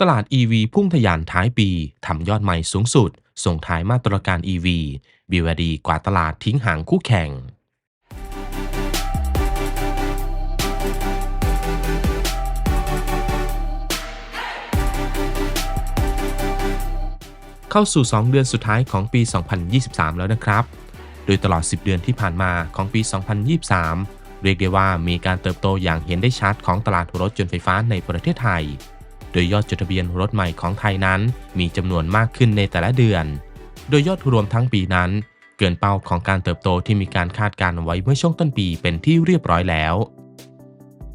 ตลาด EV พุ่งทะยานท้ายปี ทำยอดใหม่สูงสุด ส่งท้ายมาตรการ EV บีวดีกว่าตลาดทิ้งห่างคู่แข่ง เข้าสู่ 2 เดือนสุดท้ายของปี 2023 แล้วนะครับ โดยตลอด 10 เดือนที่ผ่านมาของปี 2023 เรียกได้ว่ามีการเติบโตอย่างเห็นได้ชัดของตลาดรถยนต์ไฟฟ้าในประเทศไทย โดยยอดจดทะเบียนรถใหม่ของไทยนั้น มีจำนวนมากขึ้นในแต่ละเดือน โดยยอดรวมทั้งปีนั้น เกินเป้าของการเติบโตที่มีการคาดการไว้เมื่อช่วงต้นปีเป็นที่เรียบร้อยแล้ว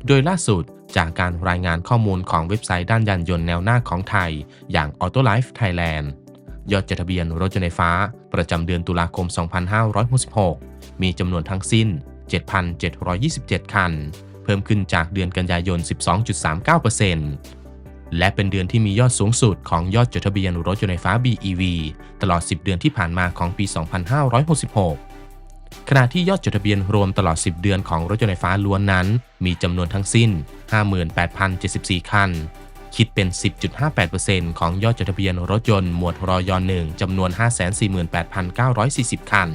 โดยล่าสุดจากการรายงานข้อมูลของเว็บไซต์ด้านยานยนต์แนวหน้าของไทย อย่าง Autolife Thailand ยอดจดทะเบียนรถยนต์ไฟฟ้า ประจำเดือนตุลาคม 2566 มีจำนวนทั้งสิ้น 7,727 คัน เพิ่มขึ้นจากเดือนกันยายน 12.39% และเป็นเดือนที่มียอดสูงสุดของยอดจดทะเบียนรถยนต์ไฟฟ้า BEV ตลอด 10 เดือนที่ผ่านมาของปี 2566 ขณะที่ยอดจดทะเบียนรวมตลอด 10 เดือนของรถยนต์ไฟฟ้าล้วนนั้น มีจำนวนทั้งสิ้น 58,074 คัน คิดเป็น 10.58%ของยอดจดทะเบียนรถยนต์หมวดรอยหนึ่งจำนวน 548,940 คัน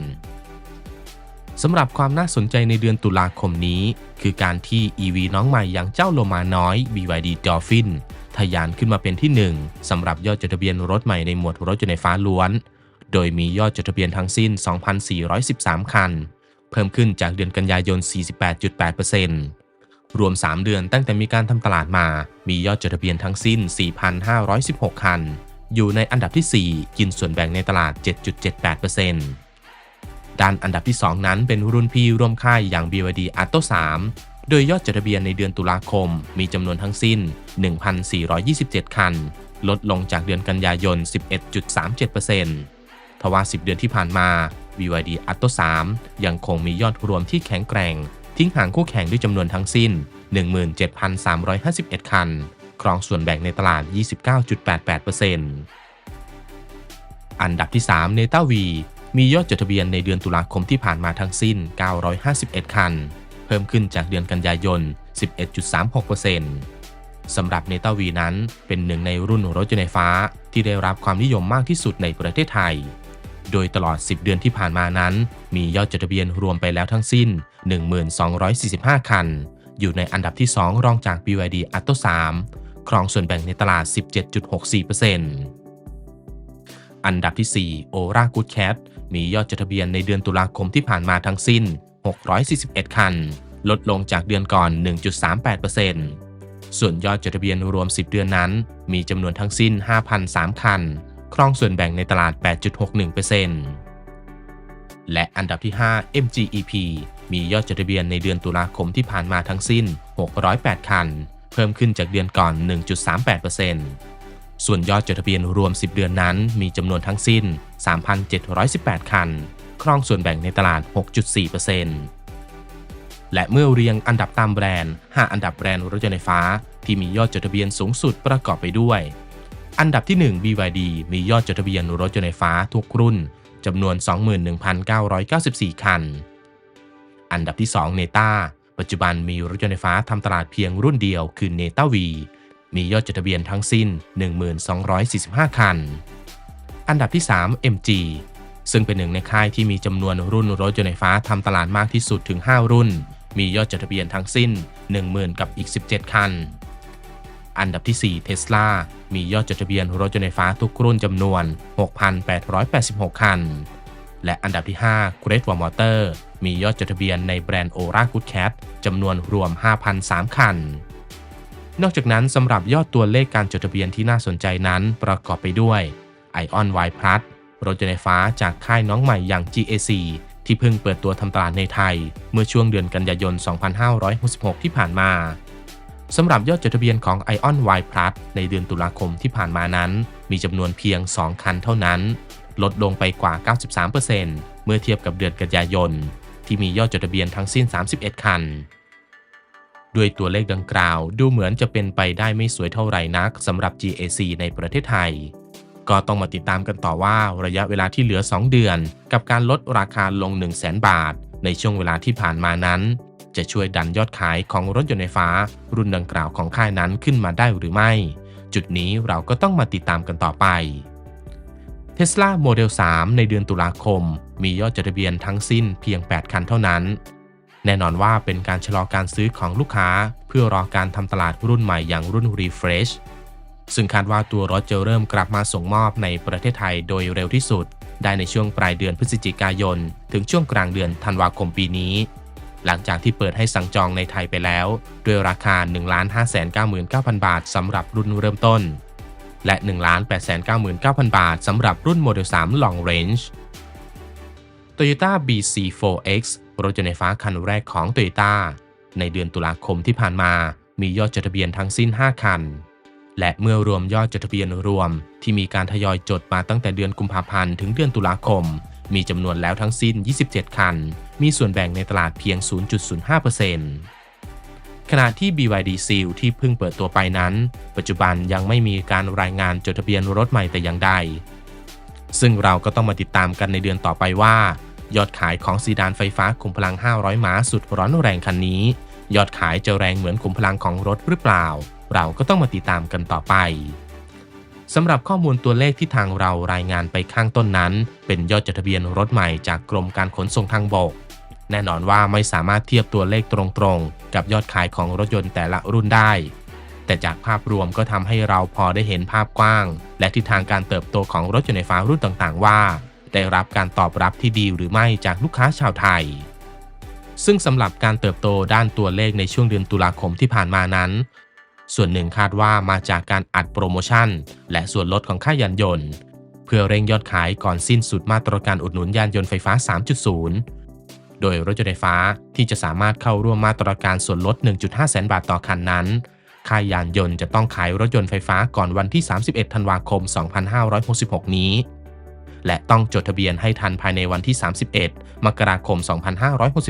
สำหรับความน่าสนใจในเดือนตุลาคมนี้ คือการที่ EV น้องใหม่อย่างเจ้าโลมาน้อย BYD Dolphin ทะยานขึ้นมาเป็นที่ 1สำหรับยอดจดทะเบียนรถใหม่ในหมวดรถยนต์ไฟฟ้าล้วน โดยมียอดจดทะเบียนทั้งสิ้น 2,413 คัน เพิ่มขึ้นจากเดือนกันยายน 48.8%รวม 3 เดือนตั้งแต่มีการทำตลาดมา มียอดจดทะเบียนทั้งสิ้น 4,516 คัน อยู่ในอันดับที่ 4 กินส่วนแบ่งในตลาด 7.78%ด้านอันดับที่ 2 นั้นเป็นรุ่นพี่ร่วมค่ายอย่าง BYD Atto 3 โดยยอดจดทะเบียนในเดือนตุลาคมมีจำนวนทั้งสิ้น 1,427 คัน ลดลงจากเดือนกันยายน 11.37%ทว่า 10 เดือนที่ผ่านมา BYD Atto 3 ยังคงมียอดรวมที่แข็งแกร่ง ทิ้งห่างคู่แข่งด้วยจำนวนทั้งสิ้น 17,351 คัน ครองส่วนแบ่งในตลาด 29.88%อันดับที่3 n e t a V มียอดจดทะเบียนในเดือนตุลาคมที่ผ่านมาทั้งสิ้น 951 คัน เพิ่มขึ้นจากเดือนกันยายน 11.36%สำหรับเนต้าวีนั้นเป็นหนึ่งในรุ่นรถยนต์ไฟฟ้าที่ได้รับความนิยมมากที่สุดในประเทศไทย โดยตลอด 10 เดือนที่ผ่านมานั้น มียอดจดทะเบียนรวมไปแล้วทั้งสิ้น 1245 คัน อยู่ในอันดับที่ 2 รองจาก BYD Atto 3 ครองส่วนแบ่งในตลาด 17.64%อันดับที่ 4 Ora Good Cat มียอดจดทะเบียนในเดือนตุลาคมที่ผ่านมาทั้งสิ้น 641 คัน ลดลงจากเดือนก่อน 1.38%ส่วนยอดจดทะเบียนรวม 10 เดือนนั้น มีจำนวนทั้งสิ้น 5,003 คัน ครองส่วนแบ่งในตลาด 8.61%และอันดับที่ 5 MGEP มียอดจดทะเบียนในเดือนตุลาคมที่ผ่านมาทั้งสิ้น 608 คัน เพิ่มขึ้นจากเดือนก่อน 1.38%ส่วนยอดจดทะเบียนรวม 10 เดือนนั้น มีจำนวนทั้งสิ้น 3,718 คัน ครองส่วนแบ่งในตลาด 6.4%และเมื่อเรียงอันดับตามแบรนด์ 5 อันดับแบรนด์รถยนต์ไฟฟ้า ที่มียอดจดทะเบียนสูงสุดประกอบไปด้วย อันดับที่ 1 BYD มียอดจดทะเบียนรถยนต์ไฟฟ้าทุกรุ่นจำนวน 21,994 คัน อันดับที่2 Neta ปัจจุบันมีรถยนต์ไฟฟ้าทำตลาดเพียงรุ่นเดียวคือ Neta V มียอดจดทะเบียนทั้งสิ้น 1245 คัน อันดับที่ 3 MG ซึ่งเป็นหนึ่งในค่ายที่มีจำนวนรุ่นรถยนต์ไฟฟ้าทำตลาดมากที่สุดถึง 5 รุ่น มียอดจดทะเบียนทั้งสิ้น 10,000 กับอีก 17 คัน อันดับที่4 Tesla มียอดจดทะเบียนรถยนต์ไฟฟ้าทุกรุ่นจำนวน 6,886 คัน และอันดับที่ 5 Great Wall Motor มียอดจดทะเบียนในแบรนด์ Ora Good Cat จำนวนรวม 5,003 คันนอกจากนั้นสำหรับยอดตัวเลขการจดทะเบียนที่น่าสนใจนั้นประกอบไปด้วย Ion Y Plus รถยนต์ไฟฟ้าจากค่ายน้องใหม่อย่าง GAC ที่เพิ่งเปิดตัวทำตลาดในไทย เมื่อช่วงเดือนกันยายน 2566 ที่ผ่านมาสำหรับยอดจดทะเบียนของ Ion Y Plus ในเดือนตุลาคมที่ผ่านมานั้น มีจำนวนเพียง 2 คันเท่านั้น ลดลงไปกว่า 93%เมื่อเทียบกับเดือนกันยายน ที่มียอดจดทะเบียนทั้งสิ้น 31 คัน ด้วยตัวเลขดังกล่าวดูเหมือนจะเป็นไปได้ไม่สวยเท่าไหร่นักสำหรับ GAC ในประเทศไทย ก็ต้องมาติดตามกันต่อว่าระยะเวลาที่เหลือ 2 เดือน กับการลดราคาลง 1 0 0 0 0แบาท ในช่วงเวลาที่ผ่านมานั้น จะช่วยดันยอดขายของรถยนต์ไฟฟ้า รุ่นดังกล่าวของค่ายนั้นขึ้นมาได้หรือไม่ จุดนี้เราก็ต้องมาติดตามกันต่อไป Tesla Model 3 ในเดือนตุลาคม มียอดจดทะเบียนทั้งสิ้นเพียง 8 คันเท่านั้น แน่นอนว่าเป็นการชะลอการซื้อของลูกค้า เพื่อรอการทำตลาดรุ่นใหม่อย่างรุ่น Refresh ซึ่งคาดว่าตัวรถจะเริ่มกลับมาส่งมอบในประเทศไทยโดยเร็วที่สุด ได้ในช่วงปลายเดือนพฤศจิกายน ถึงช่วงกลางเดือนธันวาคมปีนี้ หลังจากที่เปิดให้สั่งจองในไทยไปแล้ว ด้วยราคา 1,599,000บาทสำหรับรุ่นเริ่มต้น และ 1,899,000บาทสำหรับรุ่น Model 3 Long Range Toyota BC4X รถยนต์ไฟฟ้าคันแรกของ Toyota ในเดือนตุลาคมที่ผ่านมา มียอดจดทะเบียนทั้งสิ้น 5 คัน และเมื่อรวมยอดจดทะเบียนรวม ที่มีการทยอยจดมาตั้งแต่เดือนกุมภาพันธ์ถึงเดือนตุลาคม มีจำนวนแล้วทั้งสิ้น 27 คัน มีส่วนแบ่งในตลาดเพียง 0.05%ขณะที่ BYD Seal ที่เพิ่งเปิดตัวไปนั้น ปัจจุบันยังไม่มีการรายงานจดทะเบียนรถใหม่แต่อย่างใด ซึ่งเราก็ต้องมาติดตามกันในเดือนต่อไปว่า ยอดขายของซีดานไฟฟ้าขุมพลัง 500 ม้าสุดร้อนแรงคันนี้ ยอดขายจะแรงเหมือนขุมพลังของรถหรือเปล่า เราก็ต้องมาติดตามกันต่อไปสำหรับข้อมูลตัวเลขที่ทางเรารายงานไปข้างต้นนั้น เป็นยอดจดทะเบียนรถใหม่จากกรมการขนส่งทางบก แน่นอนว่าไม่สามารถเทียบตัวเลขตรงๆ กับยอดขายของรถยนต์แต่ละรุ่นได้ แต่จากภาพรวมก็ทำให้เราพอได้เห็นภาพกว้าง และทิศทางการเติบโตของรถยนต์ไฟฟ้ารุ่นต่างๆ ว่า ได้รับการตอบรับที่ดีหรือไม่จากลูกค้าชาวไทยซึ่งสำหรับการเติบโตด้านตัวเลขในช่วงเดือนตุลาคมที่ผ่านมานั้น ส่วนหนึ่งคาดว่ามาจากการอัดโปรโมชั่น และส่วนลดของค่ายานยนต์ เพื่อเร่งยอดขายก่อนสิ้นสุดมาตรการอุดหนุนยานยนต์ไฟฟ้า 3.0 โดยรถยนต์ไฟฟ้าที่จะสามารถเข้าร่วมมาตรการส่วนลด 1.5 แสนบาทต่อคันนั้น ค่ายยานยนต์จะต้องขายรถยนต์ไฟฟ้าก่อนวันที่ 31 ธันวาคม 2566 นี้ และต้องจดทะเบียนให้ทันภายในวันที่ 31 มกราคม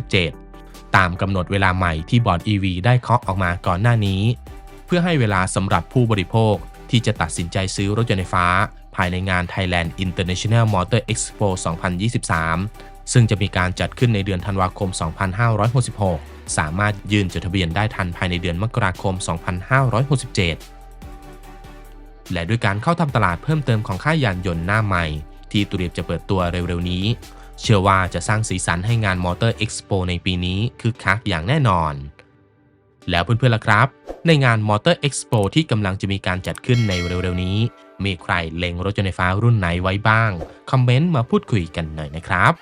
2567 ตามกำหนดเวลาใหม่ที่บอร์ด EV ได้เคาะออกมาก่อนหน้านี้ เพื่อให้เวลาสำหรับผู้บริโภคที่จะตัดสินใจซื้อรถยนต์ไฟฟ้า ภายในงาน Thailand International Motor Expo 2023 ซึ่งจะมีการจัดขึ้นในเดือนธันวาคม 2566 สามารถยื่นจดทะเบียนได้ทันภายในเดือนมกราคม 2567 และด้วยการเข้าทำตลาดเพิ่มเติมของค่ายยานยนต์หน้าใหม่ ที่เรียมจะเปิดตัวเร็วๆนี้ เชื่อว่าจะสร้างสีสันให้งาน Motor Expo ในปีนี้คึกคักอย่างแน่นอน แล้วเพื่อนๆล่ะครับ ในงาน Motor Expo ที่กำลังจะมีการจัดขึ้นในเร็วๆนี้ มีใครเล็งรถยนต์ไฟฟ้ารุ่นไหนไว้บ้าง คอมเมนต์มาพูดคุยกันหน่อยนะครับ